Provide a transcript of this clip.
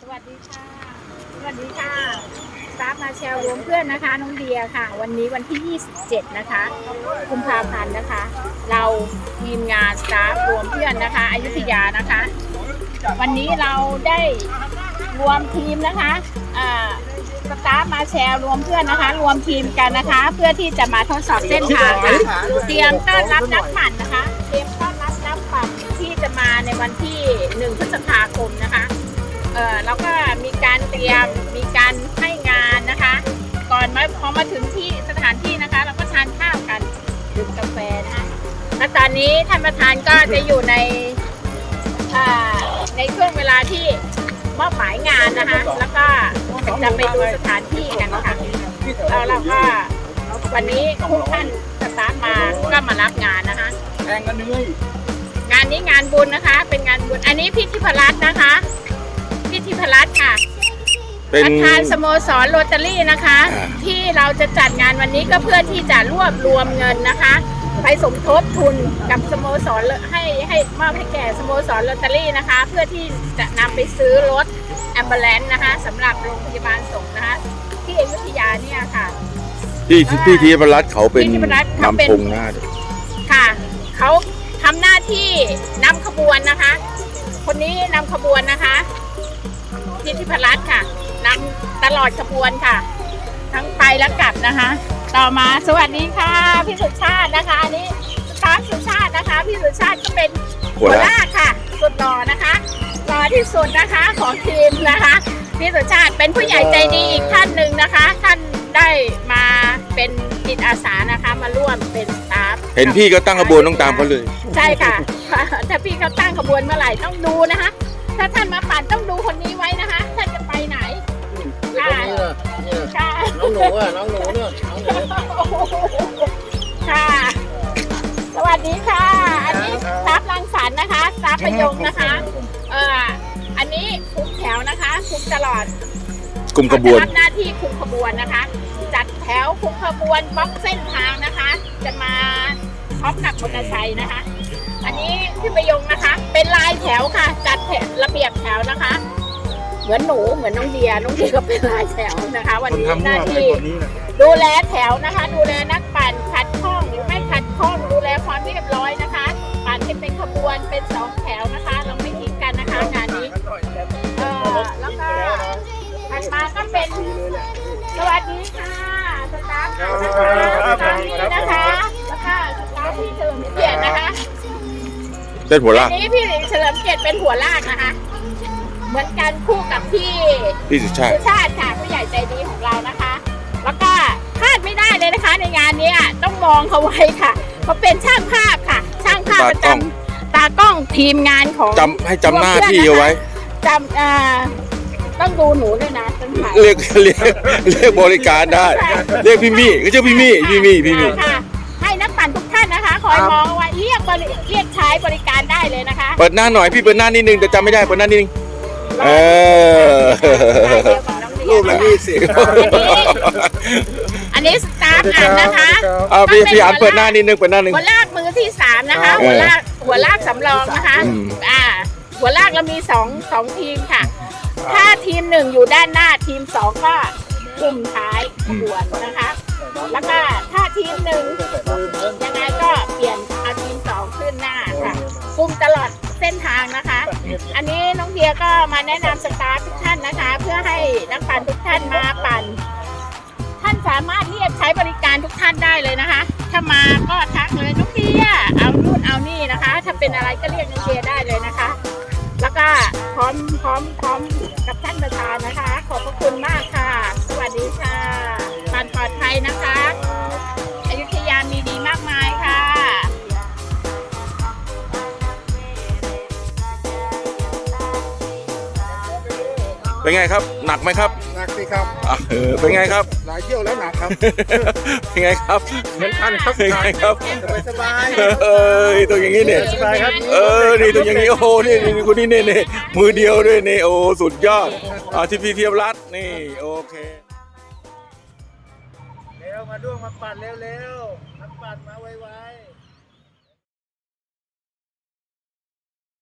สวัสดีค่ะ สวัสดีค่ะสตาฟมาแชร์รวมเพื่อนนะคะ น้องเดียค่ะ วันนี้วันที่ 27 นะคะ กุมภาพันธ์นะคะ เราทีมงานสตาฟรวมเพื่อนนะคะอยุธยานะคะ วันนี้เราได้รวมทีมนะคะอ่าสตาฟมาแชร์รวมเพื่อนนะคะ รวมทีมกันนะคะ เพื่อที่จะมาทดสอบเส้นทางค่ะเตรียมต้อนรับนักปั่นนะคะ รียม มีการให้งานนะคะ ก่อนมาพอมาถึงที่สถานที่นะคะ เราก็ทานข้าวกันดื่มกาแฟนะคะและตอนนี้ท่านประธานก็จะอยู่ในอ่าในช่วงเวลาที่มอบหมายงานนะคะ แล้วก็จะไปดูสถานที่กันนะคะแล้วเราก็วันนี้ทุกท่านสตาร์ทมาก็มารับงานนะคะแทงกันเนื้อยงานนี้งานบุญนะคะ เป็นงานบุญ อันนี้พี่ทิพรัตน์นะคะ พี่ทิพรัตน์ค่ะ เป็นประธานสโมสรโรตารี่นะคะ อ่า ที่เราจะจัดงานวันนี้ก็เพื่อที่จะรวบรวมเงินนะคะ ไปสมทบทุนกับสโมสรให้ให้มอบให้แก่สโมสรโรตารี่นะคะ เพื่อที่จะนำไปซื้อรถแอมบูเลนนะคะสำหรับโรงพยาบาลสงฆ์นะคะที่อยุธยาเนี่ยค่ะพี่พี่ธีรรัตน์เขาเป็นพี่ธีรรัตน์เขาเป็น นำพงหน้าด้วย ค่ะเขาทำหน้าที่นำขบวนนะคะ คนนี้นำขบวนนะคะพี่ ทิพรัตน์ค่ะนำตลอดขบวนค่ะ ทั้งไปและกลับนะคะ ต่อมาสวัสดีค่ะ พี่สุชาตินะคะอันนี้สตาฟสุชาตินะคะ พี่สุชาติก็เป็นหัวหัวหหน้าน้าค่ะ สุดหล่อนะคะหล่อที่สุดนะคะของทีมนะคะ พี่สุชาติเป็นผู้ใหญ่ใจดีอีกท่านหนึ่งนะคะ ท่านได้มาเป็นจิตอาสานะคะมาร่วมเป็นสตาฟเห็นพี่ก็ตั้งขบวนต้องตามเขาเลย ใช่ค่ะ ถ้าพี่เขาตั้งขบวนเมื่อไหร่ต้องดูนะคะ ถ้าท่านมาปั่นต้องดูคนนี้ไว้นะคะ ท่านจะไปไหนนี่คนนี้นะนี่นะค่ะน้องหนูอะน้องหนูเนี่ยน้องหนูค่ะ สวัสดีค่ะ อันนี้ทรัพย์รังสรรค์นะคะทรัพย์ประยงนะคะเอ่ออันนี้คุมแถวนะคะคุมตลอดกลุ่มขบวนจะรับหน้าที่คุมขบวนนะคะ จัดแถวคุมขบวนบล็อกเส้นทางนะคะ จะมาพร้อมกับมอเตอร์ไซค์นะคะ อันนี้พี่ประยงนะคะ เป็นลายแถวค่ะ จัดแถวระเบียบแถวนะคะ เหมือนหนูเหมือนน้องเดียน้องเดียก็เป็นลายแถวนะคะ วันนี้หน้าที่ดูแลแถวนะคะ ดูแลนักปั่นขัดข้องหรือไม่ขัดข้องดูแลความเรียบร้อยนะคะ ปั่นให้เป็นขบวนเป็นสองแถวนะคะ เราไม่ทิ้งกันนะคะงานนี้เออแล้วก็ถัดมาก็เป็นสวัสดีค่ะสตาฟนะคะสตาฟนี้นะคะแล้วก็สตาฟที่เฉลิมเกียรตินะคะ เส้นหัวลากอันนี้พี่เฉลิมเกียรติเป็นหัวลากนะคะ เหมือนกันคู่กับพี่พี่สุชาติ สุชาติค่ะผู้ใหญ่ใจดีของเรานะคะ แล้วก็พลาดไม่ได้เลยนะคะ ในงานเนี้ยต้องมองเขาไว้ค่ะเขาเป็นช่างภาพค่ะ ช่างภาพประจำตากล้องทีมงานของจำให้จำหน้าพี่เอาไว้ จำอ่าต้องดูหนูด้วยนะต้องถ่ายเรียกเรียกเรียกบริการได้ เรียกพี่มี่ก็ชื่อพี่มี่พี่มี่พี่มี่ ค่ะ ให้นักปั่นทุกท่านนะคะคอยมองเอาไว้เรียกบริเรียกใช้บริการได้ เลยนะคะเปิดหน้าหน่อยพี่เปิดหน้านิดนึงแต่จำไม่ได้เปิดหน้านิดนึงเออรูปละยี่สิบอันนี้สตาฟอ่านนะคะเอาพี่พี่อ่านเปิดหน้านิดนึงเปิดหน้านึงหัวลากมือที่สามนะคะเออหัวลากหัวลากสำรองนะคะอืมอ่าหัวลากเรามีสองสองทีมค่ะ ถ้าทีมหนึ่งอยู่ด้านหน้าทีมสองก็กลุ่มท้ายขบวนนะคะ แล้วก็ถ้าทีมหนึ่งยังไง ลุ่มตลอดเส้นทางนะคะ อันนี้น้องเบียก็มาแนะนำสตาฟทุกท่านนะคะ เพื่อให้นักปั่นทุกท่านมาปั่น ท่านสามารถเรียกใช้บริการทุกท่านได้เลยนะคะ ถ้ามาก็ทักเลยน้องเบียเอานู่นเอานี่นะคะ ถ้าเป็นอะไรก็เรียกน้องเบียได้เลยนะคะ แล้วก็พร้อมพร้อมพร้อมกับท่านประธานนะคะ ขอบพระคุณมากค่ะ สวัสดีค่ะปั่นปลอดภัย เป็นไงครับ หนักไหมครับหนักสิครับอะเออเป็นไงครับ หลายเที่ยวแล้วหนักครับ เป็นไงครับ เหมือนกันครับเป็นไงครับ สบายสบายเออตัวอย่างนี้เนี่ย สบายครับ เออ นี่ตัวอย่างนี้ โอ้โห นี่นี่คนนี้เนี่ยนี่มือเดียวด้วยนี่โอ้ สุดยอดอ่าที่พี่เทียบรัดนี่ โอเค เร็วมาด้วงมาปั่นเร็วๆนักปั่นมาไวๆ